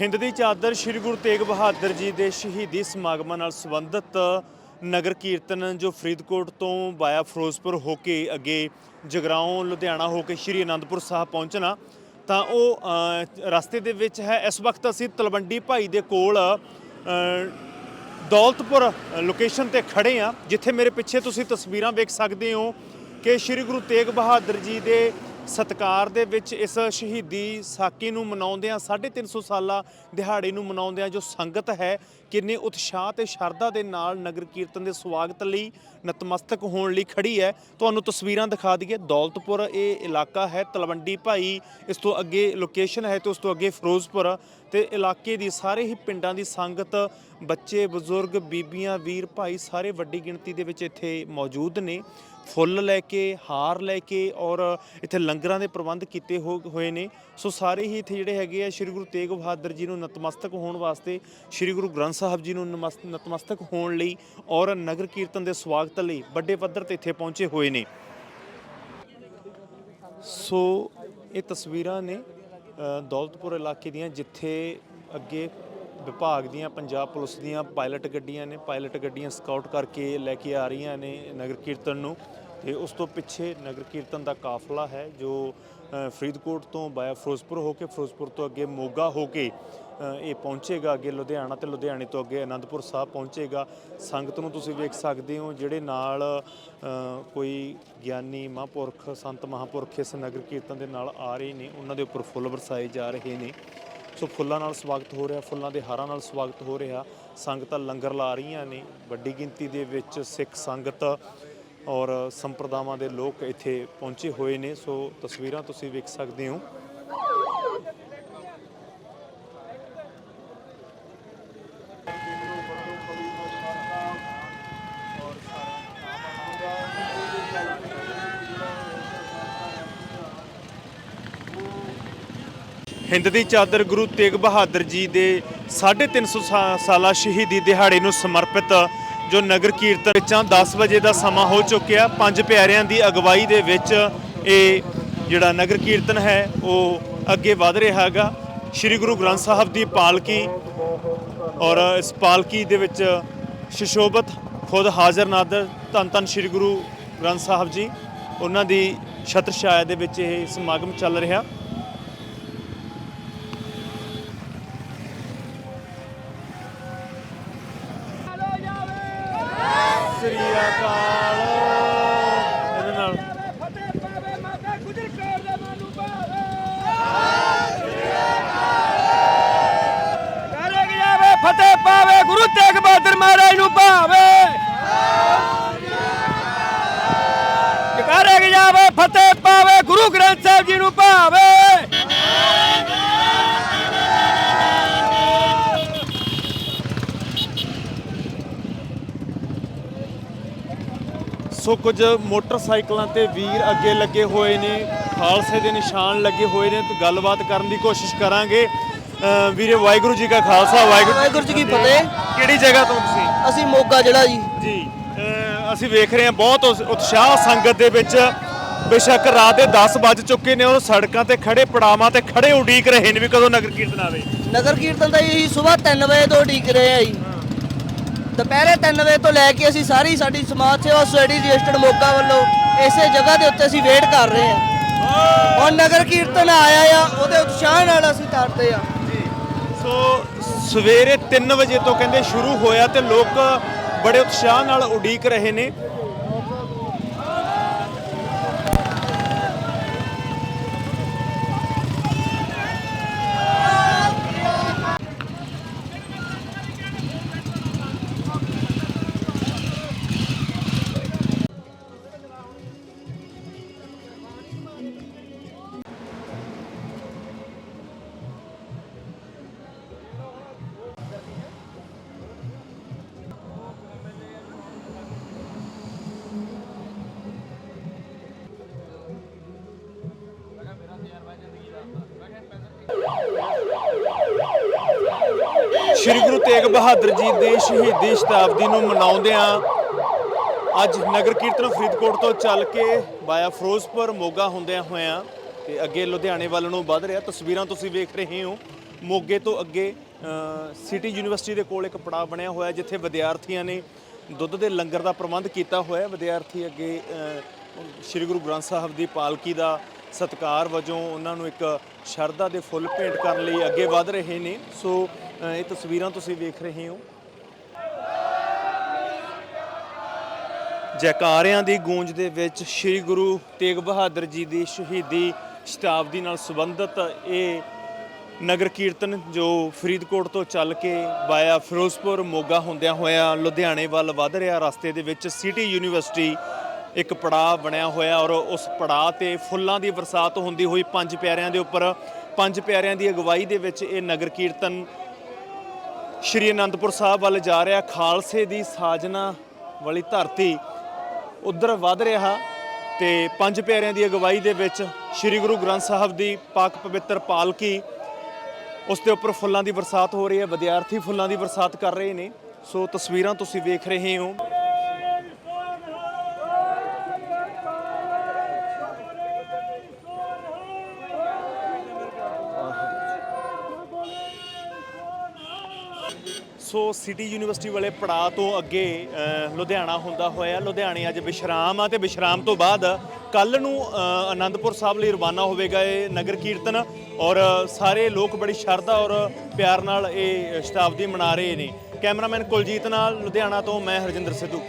ਹਿੰਦ ਦੀ ਚਾਦਰ ਸ੍ਰੀ ਗੁਰੂ ਤੇਗ ਬਹਾਦਰ ਜੀ ਦੇ ਸ਼ਹੀਦੀ ਸਮਾਗਮਾਂ ਨਾਲ ਸੰਬੰਧਿਤ ਨਗਰ ਕੀਰਤਨ ਜੋ ਫਰੀਦਕੋਟ ਤੋਂ ਬਾਇਆ ਫਿਰੋਜ਼ਪੁਰ ਹੋ ਕੇ ਅੱਗੇ ਜਗਰਾਉਂ, ਲੁਧਿਆਣਾ ਹੋ ਕੇ ਸ਼੍ਰੀ ਅਨੰਦਪੁਰ ਸਾਹਿਬ ਪਹੁੰਚਣਾ, ਤਾਂ ਉਹ ਰਸਤੇ ਦੇ ਵਿੱਚ ਹੈ। ਇਸ ਵਕਤ ਅਸੀਂ ਤਲਵੰਡੀ ਭਾਈ ਦੇ ਕੋਲ ਦੌਲਤਪੁਰ ਲੋਕੇਸ਼ਨ ਤੇ ਖੜੇ ਆ ਜਿੱਥੇ ਮੇਰੇ ਪਿੱਛੇ ਤੁਸੀਂ ਤਸਵੀਰਾਂ ਵੇਖ ਸਕਦੇ ਹੋ ਕਿ ਸ੍ਰੀ ਗੁਰੂ ਤੇਗ ਬਹਾਦਰ ਜੀ ਦੇ ਸਤਕਾਰ ਦੇ ਵਿੱਚ ਇਸ ਸ਼ਹੀਦੀ ਸਾਕੀ ਨੂੰ ਮਨਾਉਂਦਿਆਂ 350 ਸਾਲਾ ਦਿਹਾੜੇ ਨੂੰ ਮਨਾਉਂਦਿਆਂ ਜੋ ਸੰਗਤ ਹੈ ਕਿੰਨੇ ਉਤਸ਼ਾਹ ਤੇ ਸ਼ਰਧਾ ਦੇ ਨਾਲ ਨਗਰ ਕੀਰਤਨ ਦੇ ਸਵਾਗਤ ਲਈ ਨਤਮਸਤਕ ਹੋਣ ਲਈ ਖੜੀ ਹੈ। ਤੁਹਾਨੂੰ ਤਸਵੀਰਾਂ ਦਿਖਾ ਦਈਏ। ਦੌਲਤਪੁਰ ਇਹ ਇਲਾਕਾ ਹੈ, ਤਲਵੰਡੀ ਭਾਈ ਇਸ ਤੋਂ ਅੱਗੇ ਲੋਕੇਸ਼ਨ ਹੈ ਤੇ ਉਸ ਤੋਂ ਅੱਗੇ ਫਿਰੋਜ਼ਪੁਰ ਤੇ ਇਲਾਕੇ ਦੀ ਸਾਰੇ ਹੀ ਪਿੰਡਾਂ ਦੀ ਸੰਗਤ, ਬੱਚੇ, ਬਜ਼ੁਰਗ, ਬੀਬੀਆਂ, ਵੀਰ, ਭਾਈ ਸਾਰੇ ਵੱਡੀ ਗਿਣਤੀ ਦੇ ਵਿੱਚ ਇੱਥੇ ਮੌਜੂਦ ਨੇ। ਫੁੱਲ ਲੈ ਕੇ, ਹਾਰ ਲੈ ਕੇ ਔਰ ਇੱਥੇ ਲੰਗਰਾਂ ਦੇ ਪ੍ਰਬੰਧ ਕੀਤੇ ਹੋਏ ਨੇ। ਸੋ ਸਾਰੇ ਹੀ ਇੱਥੇ ਜਿਹੜੇ ਹੈਗੇ ਆ, ਸ੍ਰੀ ਗੁਰੂ ਤੇਗ ਬਹਾਦਰ ਜੀ ਨੂੰ ਨਤਮਸਤਕ ਹੋਣ ਵਾਸਤੇ ਸ੍ਰੀ ਗੁਰੂ ਗ੍ਰੰਥ ਸਾਹਿਬ ਜੀ ਨੂੰ ਨਮਸ- ਨਤਮਸਤਕ ਹੋਣ ਲਈ ਔਰ ਨਗਰ ਕੀਰਤਨ ਦੇ ਸਵਾਗਤ ਲਈ ਵੱਡੇ ਪੱਧਰ ਤੇ ਇੱਥੇ ਪਹੁੰਚੇ ਹੋਏ ਨੇ। ਸੋ ਇਹ ਤਸਵੀਰਾਂ ਨੇ ਅ, ਦੌਲਤਪੁਰ ਇਲਾਕੇ ਦੀਆਂ ਜਿੱਥੇ ਅੱਗੇ ਵਿਭਾਗ ਦੀਆਂ ਪੰਜਾਬ ਪੁਲਿਸ ਦੀਆਂ ਪਾਇਲਟ ਗੱਡੀਆਂ ਨੇ ਪਾਇਲਟ ਗੱਡੀਆਂ ਸਕਾਊਟ ਕਰਕੇ ਲੈ ਕੇ ਆ ਰਹੀਆਂ ਨੇ ਨਗਰ ਕੀਰਤਨ ਨੂੰ। ਤੇ ਉਸ ਤੋਂ ਪਿੱਛੇ ਨਗਰ ਕੀਰਤਨ ਦਾ ਕਾਫਲਾ ਹੈ, ਜੋ ਫਰੀਦਕੋਟ ਤੋਂ ਬਾਇਆ ਫਿਰੋਜ਼ਪੁਰ ਹੋ ਕੇ, ਫਿਰੋਜ਼ਪੁਰ ਤੋਂ ਅੱਗੇ ਮੋਗਾ ਹੋ ਕੇ ਇਹ ਪਹੁੰਚੇਗਾ ਅੱਗੇ ਲੁਧਿਆਣਾ ਤੇ ਲੁਧਿਆਣੇ ਤੋਂ ਅੱਗੇ ਅਨੰਦਪੁਰ ਸਾਹਿਬ ਪਹੁੰਚੇਗਾ। ਸੰਗਤ ਨੂੰ ਤੁਸੀਂ ਵੇਖ ਸਕਦੇ ਹੋ, ਜਿਹੜੇ ਨਾਲ ਕੋਈ ਗਿਆਨੀ ਮਹਾਂਪੁਰਖ, ਸੰਤ ਮਹਾਂਪੁਰਖ ਇਸ ਨਗਰ ਕੀਰਤਨ ਦੇ ਨਾਲ ਆ ਰਹੇ ਨੇ, ਉਹਨਾਂ ਦੇ ਉੱਪਰ ਫੁੱਲ ਵਰਸਾਏ ਜਾ ਰਹੇ ਨੇ। ਸੋ ਫੁੱਲਾਂ ਨਾਲ ਸਵਾਗਤ ਹੋ ਰਿਹਾ, ਫੁੱਲਾਂ ਦੇ ਹਾਰਾਂ ਨਾਲ ਸਵਾਗਤ ਹੋ ਰਿਹਾ। ਸੰਗਤਾਂ ਲੰਗਰ ਲਾ ਰਹੀਆਂ ਨੇ, ਵੱਡੀ ਗਿਣਤੀ ਦੇ ਵਿੱਚ ਸਿੱਖ ਸੰਗਤ ਔਰ ਸੰਪਰਦਾਵਾਂ ਦੇ ਲੋਕ ਇੱਥੇ ਪਹੁੰਚੇ ਹੋਏ ਨੇ, ਸੋ ਤਸਵੀਰਾਂ ਤੁਸੀਂ ਵੇਖ ਸਕਦੇ ਹੋ। ਹਿੰਦ ਦੀ ਚਾਦਰ ਗੁਰੂ ਤੇਗ ਬਹਾਦਰ ਜੀ ਦੇ 350 ਸਾ- ਸਾਲਾ ਸ਼ਹੀਦੀ ਦਿਹਾੜੇ ਨੂੰ ਸਮਰਪਿਤ ਜੋ ਨਗਰ ਕੀਰਤਨ ਵਿੱਚਾਂ 10 ਵਜੇ ਦਾ ਸਮਾਂ ਹੋ ਚੁੱਕਿਆ, ਪੰਜ ਪਿਆਰਿਆਂ ਦੀ ਅਗਵਾਈ ਦੇ ਵਿੱਚ ਇਹ ਜਿਹੜਾ ਨਗਰ ਕੀਰਤਨ ਹੈ, ਉਹ ਅੱਗੇ ਵਧ ਰਿਹਾ ਹੈਗਾ। ਸ੍ਰੀ ਗੁਰੂ ਗ੍ਰੰਥ ਸਾਹਿਬ ਦੀ ਪਾਲਕੀ ਔਰ ਇਸ ਪਾਲਕੀ ਦੇ ਵਿੱਚ ਸ਼ਿਸ਼ੋਭਤ ਖੁਦ ਹਾਜ਼ਰ ਨਾਦਰ ਧੰਨ ਧੰਨ ਸ੍ਰੀ ਗੁਰੂ ਗ੍ਰੰਥ ਸਾਹਿਬ ਜੀ, ਉਹਨਾਂ ਦੀ ਛਤਰ ਛਾਇਆ ਦੇ ਵਿੱਚ ਇਹ ਸਮਾਗਮ ਚੱਲ ਰਿਹਾ ਸ੍ਰੀ ਅਕਾਲ ਇਹਦੇ ਨਾਲ ਫਤਿਹ ਪਾਵੇ ਮਾਤਾ ਗੁਜਰ ਕੌਰ ਦੇ ਮਨ ਨੂੰ ਭਾਵੇ ਕਰੇ ਜਾਵੇ ਫਤਿਹ ਪਾਵੇ ਗੁਰੂ ਤੇਗ ਬਹਾਦਰ ਮਹਾਰਾਜ ਨੂੰ ਭਾਵੇ ਕਰੇ ਜਾਵੇ ਫਤਿਹ ਪਾਵੇ ਗੁਰੂ ਗ੍ਰੰਥ ਸਾਹਿਬ ਜੀ ਨੂੰ ਭਾਵੇ। ਸੋ ਕੁਝ ਮੋਟਰਸਾਈਕਲਾਂ ਤੇ ਵੀਰ ਅੱਗੇ ਲੱਗੇ ਹੋਏ ਨੇ ਖਾਲਸੇ ਦੇ ਨਿਸ਼ਾਨ ਲੱਗੇ ਹੋਏ ਨੇ ਤੇ ਗੱਲਬਾਤ ਕਰਨ ਦੀ ਕੋਸ਼ਿਸ਼ ਕਰਾਂਗੇ। ਵੀਰੇ ਵਾਹਿਗੁਰੂ ਜੀ ਕਾ ਖਾਲਸਾ ਵਾਹਿਗੁਰੂ ਵਾਹਿਗੁਰੂ ਜੀ ਕੀ ਫਤਿਹ। ਕਿਹੜੀ ਜਗ੍ਹਾ ਤੋਂ ਤੁਸੀਂ? ਅਸੀਂ ਮੋਗਾ ਜਿਹੜਾ ਜੀ। ਜੀ ਅਸੀਂ ਵੇਖ ਰਹੇ ਹਾਂ ਬਹੁਤ ਉਤਸ਼ਾਹ ਸੰਗਤ ਦੇ ਵਿੱਚ। ਬੇਸ਼ੱਕ ਰਾਤ ਦੇ 10 ਵੱਜ ਚੁੱਕੇ ਨੇ ਉਹ ਸੜਕਾਂ ਤੇ ਖੜੇ ਪੜਾਵਾਂ ਤੇ ਖੜੇ ਉਡੀਕ ਰਹੇ ਨੇ ਵੀ ਕਦੋਂ ਨਗਰ ਕੀਰਤਨ ਆਵੇ। ਨਗਰ ਕੀਰਤਨ ਦਾ ਇਹੀ ਸਵੇਰ 3 ਵਜੇ ਤੋਂ ਉਡੀਕ ਰਹੇ ਆ ਜੀ। ਦੁਪਹਿਰੇ 3 ਵਜੇ ਤੋਂ ਲੈ ਕੇ ਅਸੀਂ ਸਾਰੀ ਸਾਡੀ ਸਮਾਜ ਸੇਵਾ ਸੁਸਾਇਟੀ ਰਜਿਸਟਰਡ ਮੋਗਾ ਵੱਲੋਂ ਇਸੇ ਜਗ੍ਹਾ ਦੇ ਉੱਤੇ ਅਸੀਂ ਵੇਟ ਕਰ ਰਹੇ ਆ। ਹੁਣ ਨਗਰ ਕੀਰਤਨ ਆਇਆ ਆ ਉਹਦੇ ਉਤਸ਼ਾਹ ਨਾਲ ਅਸੀਂ ਤਰਦੇ ਆ। ਸੋ ਸਵੇਰੇ 3 ਵਜੇ ਤੋਂ ਕਹਿੰਦੇ ਸ਼ੁਰੂ ਹੋਇਆ ਤੇ ਲੋਕ ਬੜੇ ਉਤਸ਼ਾਹ ਨਾਲ ਉਡੀਕ ਰਹੇ ਨੇ। ਸ਼੍ਰੀ ਗੁਰੂ ਤੇਗ ਬਹਾਦਰ ਜੀ ਦੀ ਸ਼ਹੀਦੀ ਸ਼ਤਾਬਦੀ ਨੂੰ ਮਨਾਉਂਦਿਆਂ ਅੱਜ ਨਗਰ ਕੀਰਤਨ ਫਰੀਦਕੋਟ ਤੋਂ ਚੱਲ ਕੇ ਬਾਇਆ ਫਿਰੋਜ਼ਪੁਰ ਮੋਗਾ ਹੁੰਦਿਆਂ ਹੋਇਆਂ ਤੇ ਅੱਗੇ ਲੁਧਿਆਣੇ ਵੱਲ ਨੂੰ ਵੱਧ ਰਿਹਾ। ਤਸਵੀਰਾਂ ਤੁਸੀਂ ਵੇਖ ਰਹੇ ਹੋ। ਮੋਗੇ ਤੋਂ ਅੱਗੇ ਸਿਟੀ ਯੂਨੀਵਰਸਿਟੀ ਦੇ ਕੋਲ ਇੱਕ ਪੜਾਅ ਬਣਿਆ ਹੋਇਆ ਜਿੱਥੇ ਵਿਦਿਆਰਥੀਆਂ ਨੇ ਦੁੱਧ ਦੇ ਲੰਗਰ ਦਾ ਪ੍ਰਬੰਧ ਕੀਤਾ ਹੋਇਆ। ਹੈ। ਵਿਦਿਆਰਥੀ ਅੱਗੇ ਸ੍ਰੀ ਗੁਰੂ ਗ੍ਰੰਥ ਸਾਹਿਬ ਦੀ ਪਾਲਕੀ ਦਾ ਸਤਿਕਾਰ ਵਜੋਂ ਉਹਨਾਂ ਨੂੰ ਇੱਕ ਸ਼ਰਧਾ ਦੇ ਫੁੱਲ ਭੇਂਟ ਕਰਨ ਲਈ ਅੱਗੇ ਵਧ ਰਹੇ ਨੇ। ਸੋ ਇਹ ਤਸਵੀਰਾਂ ਤੁਸੀਂ ਵੇਖ ਰਹੇ ਹੋ। ਜੈਕਾਰਿਆਂ ਦੀ ਗੂੰਜ ਦੇ ਵਿੱਚ ਸ੍ਰੀ ਗੁਰੂ ਤੇਗ ਬਹਾਦਰ ਜੀ ਦੀ ਸ਼ਹੀਦੀ ਸ਼ਤਾਬਦੀ ਨਾਲ ਸੰਬੰਧਿਤ ਇਹ ਨਗਰ ਕੀਰਤਨ ਜੋ ਫਰੀਦਕੋਟ ਤੋਂ ਚੱਲ ਕੇ ਵਾਇਆ ਫਿਰੋਜ਼ਪੁਰ ਮੋਗਾ ਹੁੰਦਿਆਂ ਹੋਇਆ ਲੁਧਿਆਣੇ ਵੱਲ ਵਧ ਰਿਹਾ, ਰਸਤੇ ਦੇ ਵਿੱਚ ਸਿਟੀ ਯੂਨੀਵਰਸਿਟੀ ਇੱਕ ਪੜਾਅ ਬਣਿਆ ਹੋਇਆ ਔਰ ਉਸ ਪੜਾਅ ਤੇ ਫੁੱਲਾਂ ਦੀ ਬਰਸਾਤ ਹੁੰਦੀ ਹੋਈ ਪੰਜ ਪਿਆਰਿਆਂ ਦੇ ਉੱਪਰ, ਪੰਜ ਪਿਆਰਿਆਂ ਦੀ ਅਗਵਾਈ ਦੇ ਵਿੱਚ ਇਹ ਨਗਰ ਕੀਰਤਨ ਸ਼੍ਰੀ ਅਨੰਦਪੁਰ ਸਾਹਿਬ ਵੱਲ ਜਾ ਰਿਹਾ। ਖਾਲਸੇ ਦੀ ਸਾਜਨਾ ਵਾਲੀ ਧਰਤੀ ਉਧਰ ਵਧ ਰਿਹਾ ਤੇ ਪੰਜ ਪਿਆਰਿਆਂ ਦੀ ਅਗਵਾਈ ਦੇ ਵਿੱਚ ਸ਼੍ਰੀ ਗੁਰੂ ਗ੍ਰੰਥ ਸਾਹਿਬ ਦੀ ਪਾਕ ਪਵਿੱਤਰ ਪਾਲਕੀ, ਉਸ ਦੇ ਉੱਪਰ ਫੁੱਲਾਂ ਦੀ ਬਰਸਾਤ ਹੋ ਰਹੀ ਹੈ, ਵਿਦਿਆਰਥੀ ਫੁੱਲਾਂ ਦੀ ਬਰਸਾਤ ਕਰ ਰਹੇ ਨੇ। ਸੋ ਤਸਵੀਰਾਂ ਤੁਸੀਂ ਵੇਖ ਰਹੇ ਹੋ। ਸੋ ਸਿਟੀ ਯੂਨੀਵਰਸਿਟੀ ਵਾਲੇ ਪੜਾਅ ਤੋਂ ਅੱਗੇ ਲੁਧਿਆਣਾ ਹੁੰਦਾ ਹੋਇਆ। ਲੁਧਿਆਣੇ ਅੱਜ ਵਿਸ਼ਰਾਮ ਆ ਤੇ ਵਿਸ਼ਰਾਮ ਤੋਂ ਬਾਅਦ ਕੱਲ ਨੂੰ ਅ, ਆਨੰਦਪੁਰ ਸਾਹਿਬ ਲਈ ਰਵਾਨਾ ਹੋਵੇਗਾ ਇਹ ਨਗਰ ਕੀਰਤਨ ਔਰ ਸਾਰੇ ਲੋਕ ਬੜੀ ਸ਼ਰਧਾ ਔਰ ਪਿਆਰ ਨਾਲ ਇਹ ਸ਼ਤਾਬਦੀ ਮਨਾ ਰਹੇ ਨੇ। ਕੈਮਰਾਮੈਨ ਕੁਲਜੀਤ ਨਾਲ ਲੁਧਿਆਣਾ ਤੋਂ ਮੈਂ ਹਰਜਿੰਦਰ ਸਿੱਧੂ।